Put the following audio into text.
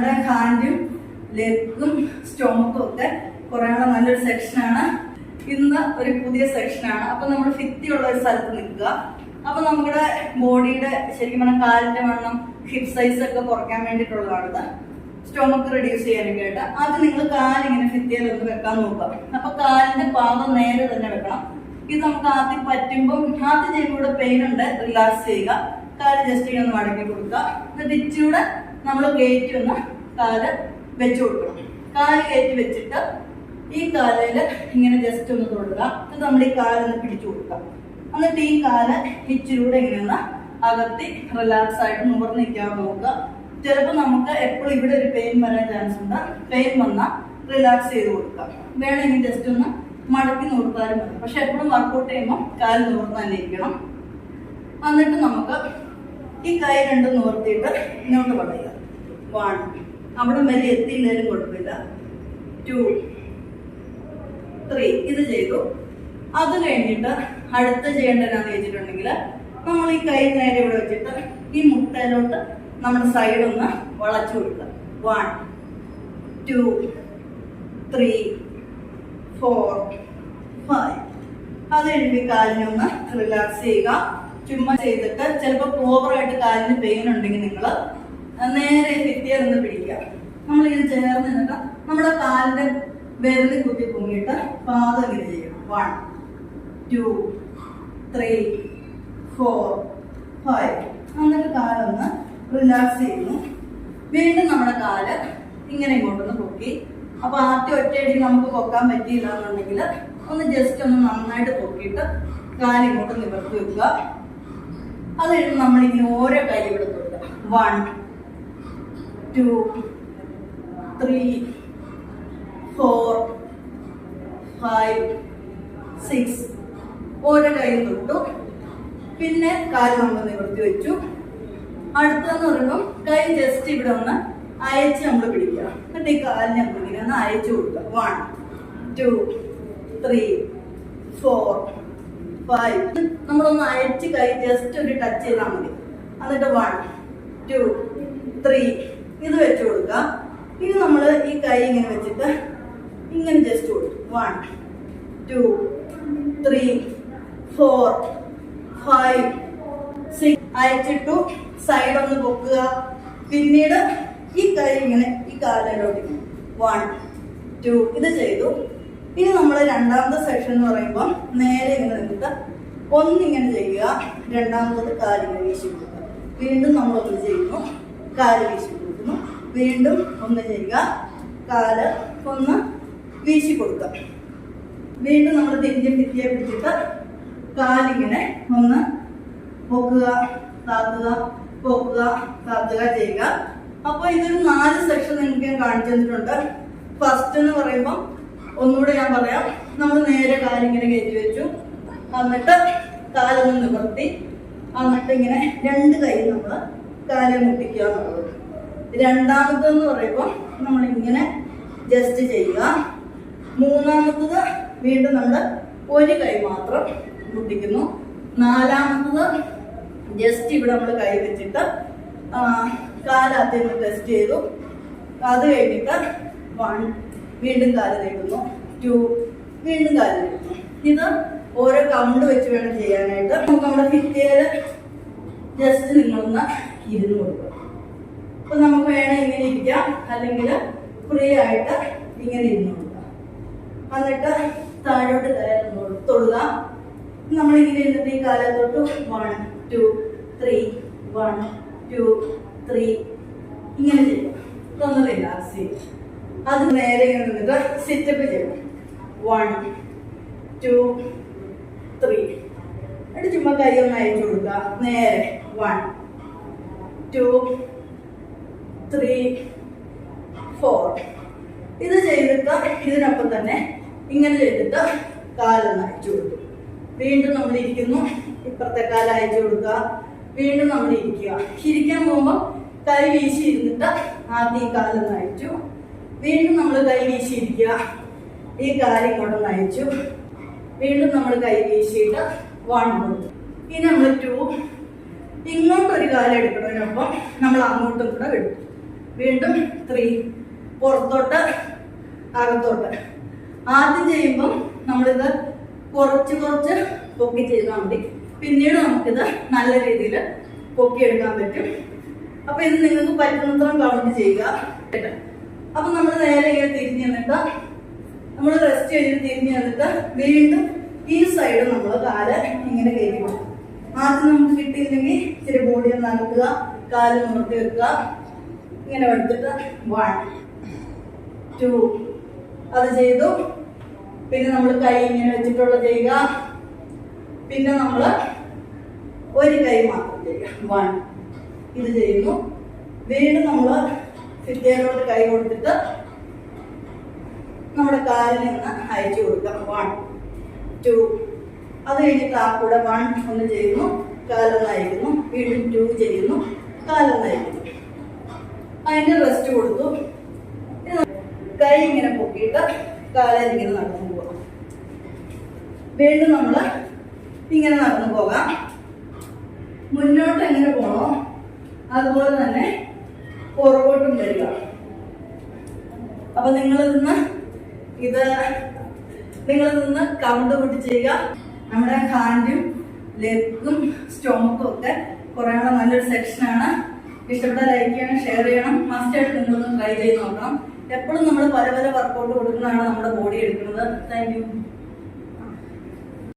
നമ്മുടെ ഹാൻഡും ലെഗും സ്റ്റോമക്കും ഒക്കെ കുറയാനുള്ള നല്ലൊരു സെക്ഷനാണ് ഇന്ന് ഒരു പുതിയ സെക്ഷനാണ് അപ്പൊ നമ്മൾ ഫിത്തിയുള്ള ഒരു സ്ഥലത്ത് നിൽക്കുക. അപ്പൊ നമ്മുടെ ബോഡിയുടെ ശരിക്കും പറഞ്ഞാൽ കാലിന്റെ വണ്ണം ഹിപ് സൈസ് ഒക്കെ കുറയ്ക്കാൻ വേണ്ടിയിട്ടുള്ളതാണിത് സ്റ്റോമക്ക് റെഡ്യൂസ് ചെയ്യാനും കേട്ട് അത് നിങ്ങൾ കാലിങ്ങനെ ഫിത്തിയിൽ ഒന്ന് വെക്കാൻ നോക്കുക. അപ്പൊ കാലിന്റെ പാദം നേരെ തന്നെ വെക്കണം. ഇത് നമുക്ക് ആദ്യം പറ്റുമ്പോൾ ആദ്യം ചെയ്യുമ്പോൾ പെയിൻ ഉണ്ട്. റിലാക്സ് ചെയ്യുക. കാൽ ജസ്റ്റ് ഇങ്ങനെ ഒന്ന് മടക്കി കൊടുക്കുക. എന്നിട്ട് ഇച്ചിരൂടെ നമ്മൾ കയറ്റി ഒന്ന് കാൽ വെച്ചു കൊടുക്കണം. കാൽ കയറ്റി വെച്ചിട്ട് ഈ കാലിൽ ഇങ്ങനെ ജസ്റ്റ് ഒന്ന് തൊടുക. എന്നിട്ട് നമ്മൾ ഈ കാലൊന്ന് പിടിച്ചു കൊടുക്കുക. എന്നിട്ട് ഈ കാൽ ഇച്ചിലൂടെ ഇങ്ങനെ അകത്തി റിലാക്സ് ആയിട്ട് നിവർന്ന് നിൽക്കാൻ നോക്കുക. ചിലപ്പോൾ നമുക്ക് എപ്പോഴും ഇവിടെ ഒരു പെയിൻ വരാൻ ചാൻസ് ഉണ്ട്. പെയിൻ വന്നാൽ റിലാക്സ് ചെയ്ത് കൊടുക്കാം വേണമെങ്കിൽ ജസ്റ്റ് ഒന്ന് മടക്കി നിർത്താനും മതി പക്ഷെ എപ്പോഴും വർക്കൗട്ട് ചെയ്യുമ്പോൾ കാൽ നിവർന്ന് തന്നെ ഇരിക്കണം. എന്നിട്ട് നമുക്ക് ഈ കൈ രണ്ടും നിവർത്തിയിട്ട് ഇങ്ങോട്ട് പറയുക വൺ അവിടം വരെ എത്തിയില്ലേലും കുഴപ്പമില്ല. ടു ത്രീ ഇത് ചെയ്തു. അത് കഴിഞ്ഞിട്ട് അടുത്ത ചെയ്യേണ്ടതെന്ന് വെച്ചിട്ടുണ്ടെങ്കിൽ നമ്മൾ ഈ കൈ നേരെ ഇവിടെ വെച്ചിട്ട് ഈ മുട്ടയിലോട്ട് നമ്മുടെ സൈഡ് ഒന്ന് വളച്ചു കൊടുക്കുക. One two three four five അത് കഴിഞ്ഞ് കാലിനൊന്ന് റിലാക്സ് ചെയ്യുക. ചുമ്മാ ചെയ്തിട്ട് ചിലപ്പോൾ ഓവറായിട്ട് കാലിന് പെയിൻ ഉണ്ടെങ്കിൽ നിങ്ങൾ നേരെ ഭിത്തിയെ നിന്ന് പിടിക്കുക. ഇത് ചേർന്ന് നിന്നിട്ട് നമ്മുടെ കാലിന്റെ വെറുതെ കുത്തി പൊങ്ങിയിട്ട് പാദം ഇങ്ങനെ ചെയ്യണം one two three four five എന്നിട്ട് കാലൊന്ന് റിലാക്സ് ചെയ്യുന്നു. വീണ്ടും നമ്മുടെ കാൽ ഇങ്ങനെ ഇങ്ങോട്ടൊന്ന് പൊക്കി. അപ്പൊ ആദ്യം ഒറ്റയടി നമുക്ക് പൊക്കാൻ പറ്റിയില്ല എന്നുണ്ടെങ്കിൽ ഒന്ന് ജസ്റ്റ് ഒന്ന് നന്നായിട്ട് പൊക്കിയിട്ട് കാൽ ഇങ്ങോട്ട് നിവർത്തി വെക്കുക. അത് കഴിഞ്ഞ് നമ്മളിങ്ങനെ ഓരോ കൈ ഇവിടെ one two three four five six ഓരോ കൈയും തൊട്ടു. പിന്നെ കാൽ നമ്മൾ നിവർത്തി വെച്ചു. അടുത്തെന്ന് പറയുമ്പോൾ കൈ ജസ്റ്റ് ഇവിടെ ഒന്ന് അയച്ച് നമ്മൾ പിടിക്കുക. എന്നിട്ട് ഈ കാലിനെ നമ്മൾ ഇങ്ങനെ ഒന്ന് അയച്ചു കൊടുക്കുക. One two three four five നമ്മളൊന്ന് അയച്ച് കൈ ജസ്റ്റ് ഒരു ടച്ച് ചെയ്താൽ മതി. എന്നിട്ട് വൺ ടു ത്രീ ഇത് വെച്ച് കൊടുക്കുക ഇനി നമ്മൾ ഈ കൈ ഇങ്ങനെ വെച്ചിട്ട് ഇങ്ങനെ ജസ്റ്റ് കൊടുക്കും. One two three four five six അയച്ചിട്ടു side ഒന്ന് പൊക്കുക. പിന്നീട് ഈ കൈ ഇങ്ങനെ ഈ കാലിലോട്ട് വൺ ടു ഇത് ചെയ്തു. ഇനി നമ്മൾ രണ്ടാമത്തെ സെക്ഷൻ എന്ന് പറയുമ്പോൾ നേരെ ഇങ്ങനെ നിന്നിട്ട് ഒന്നിങ്ങനെ ചെയ്യുക. രണ്ടാമത്തത് കാലിങ്ങനെ വീശി കൊടുക്കുക. വീണ്ടും നമ്മളൊന്ന് ചെയ്യുന്നു. കാൽ വീശി വീണ്ടും ഒന്ന് ചെയ്യുക. കാൽ ഒന്ന് വീശി കൊടുക്കുക. വീണ്ടും നമ്മൾ തിരിഞ്ഞ് ഭിത്തിയെ പിടിച്ചിട്ട് കാലിങ്ങനെ ഒന്ന് പൊക്കുക താത്തുക പൊക്കുക താത്തുക ചെയ്യുക. അപ്പൊ ഇതൊരു നാല് സെക്ഷൻ നിങ്ങൾക്ക് ഞാൻ കാണിച്ചു തന്നിട്ടുണ്ട്. ഫസ്റ്റ് എന്ന് പറയുമ്പോൾ ഒന്നുകൂടെ ഞാൻ പറയാം. നമ്മൾ നേരെ കാലിങ്ങനെ കയറ്റി വെച്ചു. എന്നിട്ട് കാലൊന്ന് നിവർത്തി. എന്നിട്ട് ഇങ്ങനെ രണ്ട് കൈ നമ്മൾ കാലെ മുട്ടിക്കുക എന്നുള്ളത്. രണ്ടാമത്തെന്ന് പറയുമ്പോൾ നമ്മൾ ഇങ്ങനെ ജസ്റ്റ് ചെയ്യുക. മൂന്നാമത്തത് വീണ്ടും നമ്മൾ ഒരു കൈ മാത്രം മുട്ടിക്കുന്നു. നാലാമത്തത് ജസ്റ്റ് ഇവിടെ നമ്മൾ കൈ വെച്ചിട്ട് കാലാദ്യം ടെസ്റ്റ് ചെയ്തു. അത് കഴിഞ്ഞിട്ട് വൺ വീണ്ടും കാൽ നീട്ടുന്നു. ടു വീണ്ടും കാൽ നീട്ടുന്നു. ഇത് ഓരോ കൗണ്ട് വെച്ച് വേണം ചെയ്യാനായിട്ട്. നമുക്ക് നമ്മുടെ ഭിത്തിയിൽ ജസ്റ്റ് നിങ്ങളൊന്ന് ഇരുന്ന് കൊടുക്കുക. അപ്പൊ നമുക്ക് വേണം ഇങ്ങനെ ഇരിക്കാം. അല്ലെങ്കിൽ ഫ്രീ ആയിട്ട് ഇങ്ങനെ ഇരുന്ന് കൊടുക്കാം. എന്നിട്ട് താഴോട്ട് തൊടുക. നമ്മളിങ്ങനെ ഇരുന്നിട്ട് ഈ കാലത്തോട്ട് one two three one two three ഇങ്ങനെ ചെയ്യുക. ഒന്ന് റിലാക്സ് ചെയ്യും അത് നേരെ നിന്നിട്ട് സിറ്റപ്പ് ചെയ്യണം വൺ ടു ത്രീ എന്നിട്ട് ചുമ്മാ കൈ ഒന്ന് അയച്ചു കൊടുക്കുക. നേരെ വൺ ടു ത്രീ ഫോർ ഇത് ചെയ്തിട്ട് ഇതിനൊപ്പം തന്നെ ഇങ്ങനെ ചെയ്തിട്ട് കാലൊന്ന് അയച്ചു കൊടുക്കും വീണ്ടും നമ്മൾ ഇരിക്കുന്നു. ഇപ്പുറത്തെ കാലം അയച്ചു കൊടുക്കുക. വീണ്ടും നമ്മൾ ഇരിക്കുക. ഇരിക്കാൻ പോകുമ്പോൾ കൈ വീശി ഇരുന്നിട്ട് ആദ്യം ഈ കാലൊന്ന് അയച്ചു. വീണ്ടും നമ്മൾ കൈ വീശി ഇരിക്കുക. ഈ കാലം ഇങ്ങോട്ടൊന്ന് അയച്ചു. വീണ്ടും നമ്മൾ കൈ വീശിയിട്ട് വൺ കൊടുത്തു. ഇനി നമ്മൾ ടു ഇങ്ങോട്ടൊരു കാലം എടുക്കണതിനൊപ്പം നമ്മൾ അങ്ങോട്ടും കൂടെ എടുക്കും വീണ്ടും ത്രീ പുറത്തോട്ട് അകത്തോട്ട്. ആദ്യം ചെയ്യുമ്പം നമ്മളിത് കുറച്ച് കുറച്ച് പൊക്കി ചെയ്താൽ മതി. പിന്നീട് നമുക്കിത് നല്ല രീതിയിൽ പൊക്കിയെടുക്കാൻ പറ്റും. അപ്പൊ ഇത് നിങ്ങൾക്ക് പറ്റുന്നത്ര കൗണ്ട് ചെയ്യുക. അപ്പൊ നമ്മൾ നേരെ ഇങ്ങനെ തിരിഞ്ഞു നിന്നിട്ട് നമ്മൾ റെസ്റ്റ് ചെയ്തിട്ട് തിരിഞ്ഞു നിന്നിട്ട് വീണ്ടും ഈ സൈഡ് നമ്മൾ കാൽ ഇങ്ങനെ കയറ്റി കൊടുക്കും. ആദ്യം നമുക്ക് കിട്ടിയില്ലെങ്കിൽ ഇച്ചിരി ബോഡി ഒന്ന് അനക്കുക കാൽ നിവർത്തി വെക്കുക. ഇങ്ങനെ എടുത്തിട്ട് വൺ ടു അത് ചെയ്തു. പിന്നെ നമ്മൾ കൈ ഇങ്ങനെ വെച്ചിട്ടുള്ള ചെയ്യുക. പിന്നെ നമ്മൾ ഒരു കൈ മാത്രം ചെയ്യുക. വൺ ഇത് ചെയ്യുന്നു. വീണ്ടും നമ്മൾ ഫിത്തേനോട് കൈ കൊടുത്തിട്ട് നമ്മുടെ കാലിൽ നിന്ന് അയച്ചു കൊടുക്കാം. വൺ ടു അത് കഴിഞ്ഞിട്ട് ആ കൂടെ വൺ ഒന്ന് ചെയ്യുന്നു. കാലൊന്ന് അയക്കുന്നു. വീണ്ടും ടു ചെയ്യുന്നു. കാലൊന്ന് അയക്കുന്നു. അതിന്റെ റെസ്റ്റ് കൊടുത്തു. കൈ ഇങ്ങനെ പൊക്കിയിട്ട് കാലിൽ ഇങ്ങനെ നടന്നു പോകാം വീണ്ടും നമ്മൾ ഇങ്ങനെ നടന്നു പോകാം. മുന്നോട്ട് എങ്ങനെ പോണോ അതുപോലെ തന്നെ പുറകോട്ടും വരിക. അപ്പൊ നിങ്ങൾ നിന്ന് ഇത് നിങ്ങൾ നിന്ന് കൗണ്ട് കൂട്ടി ചെയ്യുക നമ്മുടെ ഹാൻഡും ലെഗും സ്റ്റോമക്കും ഒക്കെ കുറേ നല്ലൊരു സെക്ഷനാണ് ഇഷ്ടപ്പെട്ട ലൈക്ക് ചെയ്യണം ഷെയർ ചെയ്യണം. മസ്റ്റായിട്ട് നിങ്ങളൊന്ന് ട്രൈ ചെയ്ത് നോക്കണം. എപ്പോഴും നമ്മൾ പല പല വർക്കൗട്ട് കൊടുക്കുന്നതാണ് നമ്മുടെ ബോഡി എടുക്കുന്നത്. താങ്ക്